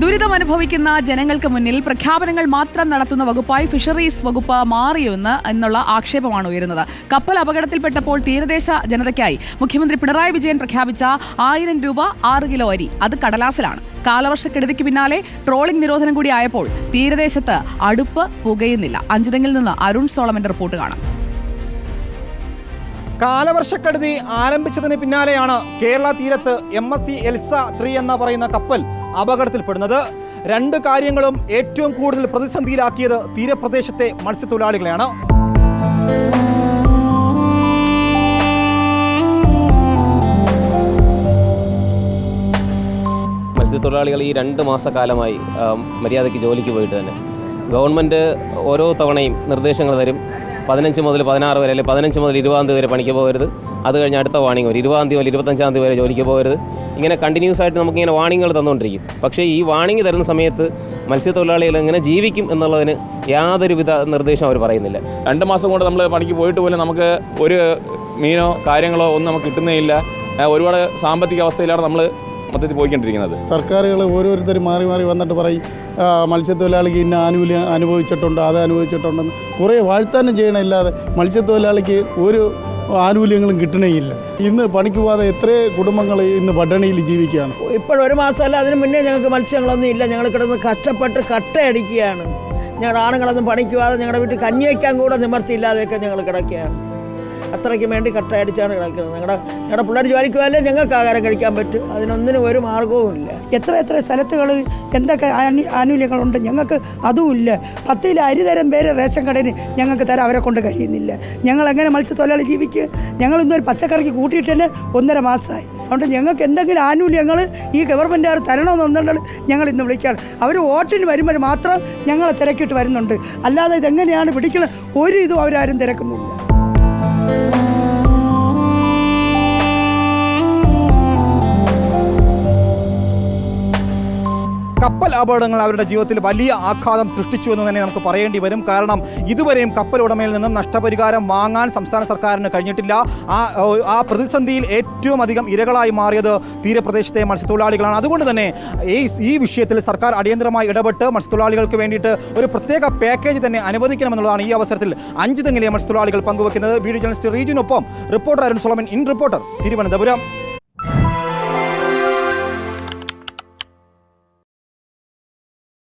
ദുരിതം അനുഭവിക്കുന്ന ജനങ്ങൾക്ക് മുന്നിൽ പ്രഖ്യാപനങ്ങൾ മാത്രം നടത്തുന്ന വകുപ്പായി ഫിഷറീസ് വകുപ്പ് മാറിയെന്ന് എന്നുള്ള ആക്ഷേപമാണ് ഉയരുന്നത്. കപ്പൽ അപകടത്തിൽപ്പെട്ടപ്പോൾ തീരദേശ ജനതയ്ക്കായി മുഖ്യമന്ത്രി പിണറായി വിജയൻ പ്രഖ്യാപിച്ച ആയിരം രൂപ ആറ് കിലോ അരി. അത് കടലാസിലാണ്. കാലവർഷക്കെടുതിക്ക് പിന്നാലെ ട്രോളിംഗ് നിരോധനം കൂടി ആയപ്പോൾ തീരദേശത്ത് അടുപ്പ് പുകയുന്നില്ല. അഞ്ചുതെങ്കിൽ നിന്ന് അരുൺ സോളമന്റെ റിപ്പോർട്ട് കാണാം. കാലവർഷക്കെടുതി ആരംഭിച്ചതിന് പിന്നാലെയാണ് കേരള തീരത്ത് M S C Elsa three എന്ന് പറയുന്ന കപ്പൽ അപകടത്തിൽപ്പെടുന്നത്. രണ്ട് കാര്യങ്ങളും ഏറ്റവും കൂടുതൽ പ്രതിസന്ധിയിലാക്കിയത് തീരപ്രദേശത്തെ മത്സ്യത്തൊഴിലാളികളെയാണ്. മത്സ്യത്തൊഴിലാളികൾ ഈ രണ്ട് മാസക്കാലമായി മര്യാദയ്ക്ക് ജോലിക്ക് പോയിട്ട് തന്നെ. ഗവൺമെന്റ് ഓരോ തവണയും നിർദ്ദേശങ്ങൾ തരും. പതിനഞ്ച് മുതൽ പതിനാറ് വരെ അല്ലെങ്കിൽ പതിനഞ്ച് മുതൽ ഇരുപതാം തീയതി വരെ പണിക്ക് പോകരുത്. അത് കഴിഞ്ഞ് അടുത്ത വാണിംഗ് വരും. ഇരുപതാം തീയതി മുതൽ ഇരുപത്തഞ്ചാം തീയതി വരെ ജോലിക്ക് പോകരുത്. ഇങ്ങനെ കണ്ടിന്യൂസ് ആയിട്ട് നമുക്കിങ്ങനെ വാണിങ്ങൾ തന്നുകൊണ്ടിരിക്കും. പക്ഷേ ഈ വാണിംഗ് തരുന്ന സമയത്ത് മത്സ്യത്തൊഴിലാളികൾ എങ്ങനെ ജീവിക്കും എന്നുള്ളതിന് യാതൊരുവിധ നിർദ്ദേശം അവർ പറയുന്നില്ല. രണ്ട് മാസം കൊണ്ട് നമ്മൾ പണിക്ക് പോയിട്ട് പോലും നമുക്ക് ഒരു മീനോ കാര്യങ്ങളോ ഒന്നും നമുക്ക് കിട്ടുന്നേ ഇല്ല ആ, ഒരുപാട് സാമ്പത്തിക അവസ്ഥയിലാണ് നമ്മൾ മൊത്തത്തിൽ പോയിക്കൊണ്ടിരിക്കുന്നത്. സർക്കാരുകൾ ഓരോരുത്തർ മാറി മാറി വന്നിട്ട് പറയും മത്സ്യത്തൊഴിലാളിക്ക് ഇന്ന ആനുകൂല്യം അനുഭവിച്ചിട്ടുണ്ട് അത് അനുഭവിച്ചിട്ടുണ്ടെന്ന്. കുറേ വാഴ്ത്താനും ചെയ്യണമില്ലാതെ മത്സ്യത്തൊഴിലാളിക്ക് ഒരു ആനുകൂല്യങ്ങളും കിട്ടണേയില്ല. ഇന്ന് പണിക്ക് പോകാതെ എത്ര കുടുംബങ്ങൾ ഇന്ന് പട്ടണിയിൽ ജീവിക്കുകയാണ്. ഇപ്പോൾ ഒരു മാസമല്ല അതിന് മുന്നേ ഞങ്ങൾക്ക് മത്സ്യങ്ങളൊന്നും ഇല്ല. ഞങ്ങൾ കിടന്ന് കഷ്ടപ്പെട്ട് കട്ടയടിക്കുകയാണ്. ഞങ്ങളുടെ ആണുങ്ങളൊന്നും പണിക്ക് പോകാതെ ഞങ്ങളുടെ വീട്ടിൽ കഞ്ഞി വയ്ക്കാൻ കൂടെ നിവർത്തിയില്ലാതെയൊക്കെ ഞങ്ങൾ കിടക്കുകയാണ്. അത്രയ്ക്ക് വേണ്ടി കട്ടയടിച്ചാണ് കിടക്കുന്നത്. ഞങ്ങളുടെ ഞങ്ങളുടെ പിള്ളേർ ജോലിക്ക് പോയാലേ ഞങ്ങൾക്ക് ആഹാരം കഴിക്കാൻ പറ്റും. അതിനൊന്നിനും ഒരു മാർഗവും ഇല്ല. എത്ര എത്ര സ്ഥലത്തുകൾ എന്തൊക്കെ ആനു- ആനുകൂല്യങ്ങളുണ്ട് ഞങ്ങൾക്ക് അതുമില്ല പത്തിൽ അരി തരം പേര് റേഷൻ കടയിൽ ഞങ്ങൾക്ക് തരാൻ അവരെ കൊണ്ട് കഴിയുന്നില്ല. ഞങ്ങൾ എങ്ങനെ മത്സ്യത്തൊഴിലാളി ജീവിക്കുക ഞങ്ങൾ ഇന്നൊരു പച്ചക്കറിക്ക് കൂട്ടിയിട്ട് തന്നെ ഒന്നര മാസമായി. അതുകൊണ്ട് ഞങ്ങൾക്ക് എന്തെങ്കിലും ആനുകൂല്യങ്ങൾ ഈ ഗവൺമെന്റുകാർ തരണമെന്നുണ്ടെങ്കിൽ ഞങ്ങൾ ഇന്ന് വിളിക്കുകയാണ്. അവർ വോട്ടിന് വരുമ്പോൾ മാത്രം ഞങ്ങളെ തിരക്കിട്ട് വരുന്നുണ്ട്. അല്ലാതെ ഇതെങ്ങനെയാണ് പിടിക്കുന്നത് ഒരു ഇതും അവരാരും തിരക്കുന്നില്ല. കപ്പൽ അപകടങ്ങൾ അവരുടെ ജീവിതത്തിൽ വലിയ ആഘാതം സൃഷ്ടിച്ചു എന്ന് തന്നെ നമുക്ക് പറയേണ്ടി വരും. കാരണം ഇതുവരെയും കപ്പൽ ഉടമയിൽ നിന്നും നഷ്ടപരിഹാരം വാങ്ങാൻ സംസ്ഥാന സർക്കാരിന് കഴിഞ്ഞിട്ടില്ല. ആ ആ പ്രതിസന്ധിയിൽ ഏറ്റവും അധികം ഇരകളായി മാറിയത് തീരപ്രദേശത്തെ മത്സ്യത്തൊഴിലാളികളാണ്. അതുകൊണ്ട് തന്നെ ഈ വിഷയത്തിൽ സർക്കാർ അടിയന്തരമായി ഇടപെട്ട് മത്സ്യത്തൊഴിലാളികൾക്ക് വേണ്ടിയിട്ട് ഒരു പ്രത്യേക പാക്കേജ് തന്നെ അനുവദിക്കണമെന്നുള്ളതാണ് ഈ അവസരത്തിൽ അഞ്ച് തെങ്ങിലെ മത്സ്യത്തൊഴിലാളികൾ പങ്കുവെക്കുന്നത്. Video journalist റീജിനൊപ്പം reporter Arun Solomon in reporter Thiruvananthapuram.